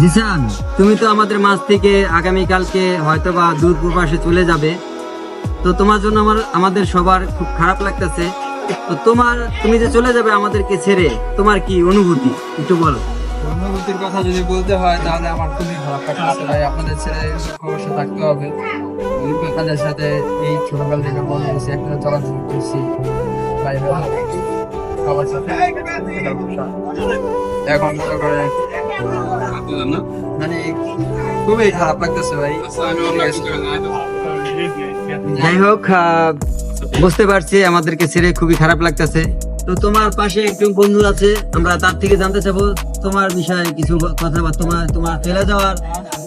জিসান তুমি তো আমাদের মাঝ থেকে আগামীকালকে হয়তো বা দূর প্রবাসে চলে যাবে তো তোমার জন্য আমার আমাদের সবার খুব খারাপ লাগতেছে তো তোমার তুমি যে চলে যাবে আমাদেরকে ছেড়ে তোমার কি অনুভূতি একটু বলো অনুভূতির কথা যদি বলতে হয় তাহলে আমার খুবই খারাপ লাগতেছে ভাই আপনাদের ছেড়ে অবশ্যই থাকতে হবে আপনাদের সাথে এই ছোটকাল থেকে বড় হয়েছি একসাথে চলাচল করছি ভাই সবার সাথে এখন মনে করে খুবই খারাপ লাগতেছে ভাই যাই হোক বুঝতে পারছি আমাদেরকে ছেড়ে খুবই খারাপ লাগতেছে। তো তোমার পাশে একজন বন্ধু আছে আমরা তার থেকে জানতে চাবো তোমার বিষয়ে কিছু কথা বা তোমার তোমার ফেলে যাওয়ার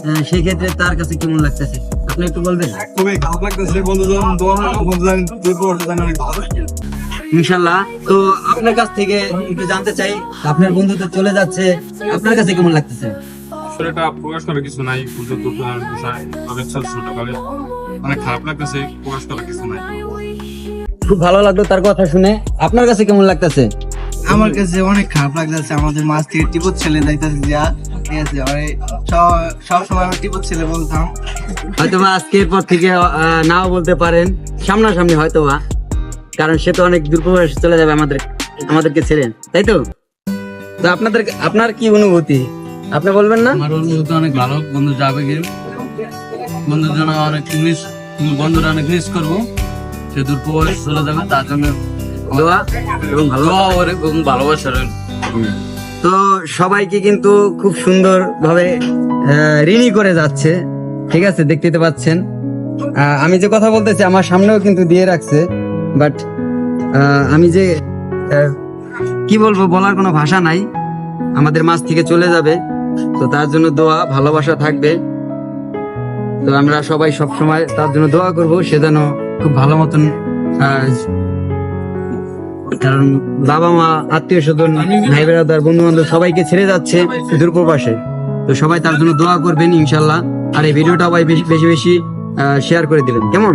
আহ, সেই ক্ষেত্রে তার কাছে কেমন লাগতেছে? আপনি একটু বলবেন। খুবই খারাপ লাগতেছে বন্ধুজন বন্ধুজন ভালো। ইনশাল্লাহ তো আপনার কাছ থেকে একটু জানতে চাই আপনার বন্ধু তো চলে যাচ্ছে আপনার কাছে কেমন লাগতেছে? এটা প্রকাশ করার কিছু নাই পুজো দুর্গার বিষয় তবে অনেক খারাপ লাগতেছে প্রকাশ করার কিছু নাই। খুব ভালো লাগল তার কথা শুনে। আপনার কাছে কেমন লাগতেছে? আমার কাছে অনেক খারাপ লাগতেছে আমাদের মাছ থেকে টিপত ছেলে যাইতেছে যা ঠিক আছে সব- সব সময় আমি টিপত ছেলে বলতাম। হয়তো আজকের পর থেকে আহ, নাও বলতে পারেন। সামনাসামনি হয়তো বা কারণ সে তো অনেক দূর প্রবাসে চলে যাবে আমাদের আমাদেরকে ছেড়ে। তাই তো? তো আপনাদের আপনার কি অনুভূতি? আপনি বলবেন না? আমার অনুভূতি অনেক ভালো। বন্ধু যাবে কি বন্ধুর জন্য অনেক মিস বন্ধুরা অনেক মিস করব। সে দূর প্রবাস চলে যাবে তার জন্য দোয়া এবং ভালো এবং ভালোবাসা রইল। তো সবাইকে কিন্তু খুব সুন্দর ভাবে ঋণী করে যাচ্ছে। ঠিক আছে? দেখতে পাচ্ছেন। আহ, আমি যে কথা বলতেছি আমার সামনেও কিন্তু দিয়ে রাখছে। বাট আমি যে কি বলব, বলার কোনো ভাষা নাই। আমাদের মাছ থেকে চলে যাবে। তো তার জন্য দোয়া, ভালোবাসা থাকবে। তো আমরা সবাই সব সময় তার জন্য দোয়া করব, সে যেন খুব ভালো মতন কারণ বাবা মা, আত্মীয় স্বজন ভাই বেড়াদার বন্ধু বান্ধব সবাইকে ছেড়ে যাচ্ছে দূরপ্রবাসে। তো সবাই তার জন্য দোয়া করবেন, ইনশাল্লাহ। আর এই ভিডিওটা বেশি বেশি শেয়ার করে দিবেন। কেমন?